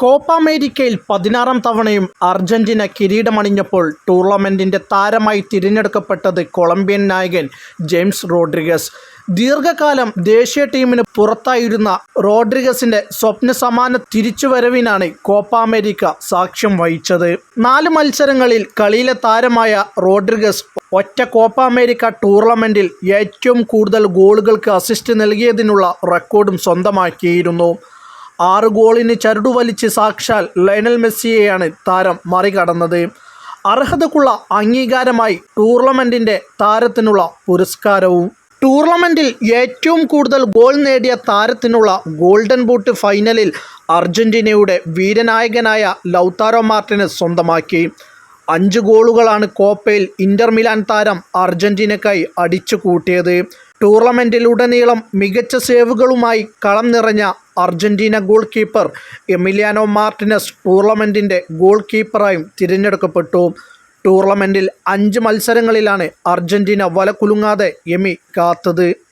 Copa അമേരിക്കയിൽ പതിനാറാം തവണയും അർജന്റീന കിരീടമണിഞ്ഞപ്പോൾ ടൂർണമെന്റിന്റെ താരമായി തിരഞ്ഞെടുക്കപ്പെട്ടത് കൊളംബിയൻ നായകൻ ജെയിംസ് റോഡ്രിഗസ്. ദീർഘകാലം ദേശീയ ടീമിന് പുറത്തായിരുന്ന റോഡ്രിഗസിന്റെ സ്വപ്ന സമാന തിരിച്ചുവരവിനാണ് കോപ്പ അമേരിക്ക സാക്ഷ്യം വഹിച്ചത്. നാല് മത്സരങ്ങളിൽ കളിയിലെ താരമായ റോഡ്രിഗസ് ഒറ്റ കോപ്പ അമേരിക്ക ടൂർണമെന്റിൽ ഏറ്റവും കൂടുതൽ ഗോളുകൾക്ക് അസിസ്റ്റ് നൽകിയതിനുള്ള റെക്കോർഡും സ്വന്തമാക്കിയിരുന്നു. ആറ് ഗോളിന് ചരടുവലിച്ച് സാക്ഷാൽ ലയണൽ മെസ്സിയെയാണ് താരം മറികടന്നത്. അർഹതക്കുള്ള അംഗീകാരമായി ടൂർണമെന്റിന്റെ താരത്തിനുള്ള പുരസ്കാരവും. ടൂർണമെന്റിൽ ഏറ്റവും കൂടുതൽ ഗോൾ നേടിയ താരത്തിനുള്ള ഗോൾഡൻ ബൂട്ട് ഫൈനലിൽ അർജന്റീനയുടെ വീരനായകനായ ലൗത്താരോ മാർട്ടിനസ് സ്വന്തമാക്കി. അഞ്ച് ഗോളുകളാണ് കോപ്പയിൽ ഇന്റർ മിലാൻ താരം അർജന്റീനക്കായി അടിച്ചു കൂട്ടിയത് ടൂർണമെന്റിലുടനീളം മികച്ച സേവുകളുമായി കളം നിറഞ്ഞ Argentina goalkeeper Emiliano Martinez ടൂർണമെന്റിന്റെ ഗോൾ കീപ്പറായും തിരഞ്ഞെടുക്കപ്പെട്ടു. ടൂർണമെന്റിൽ അഞ്ച് മത്സരങ്ങളിലാണ് അർജന്റീന വല കുലുങ്ങാതെ എമി കാത്തത്.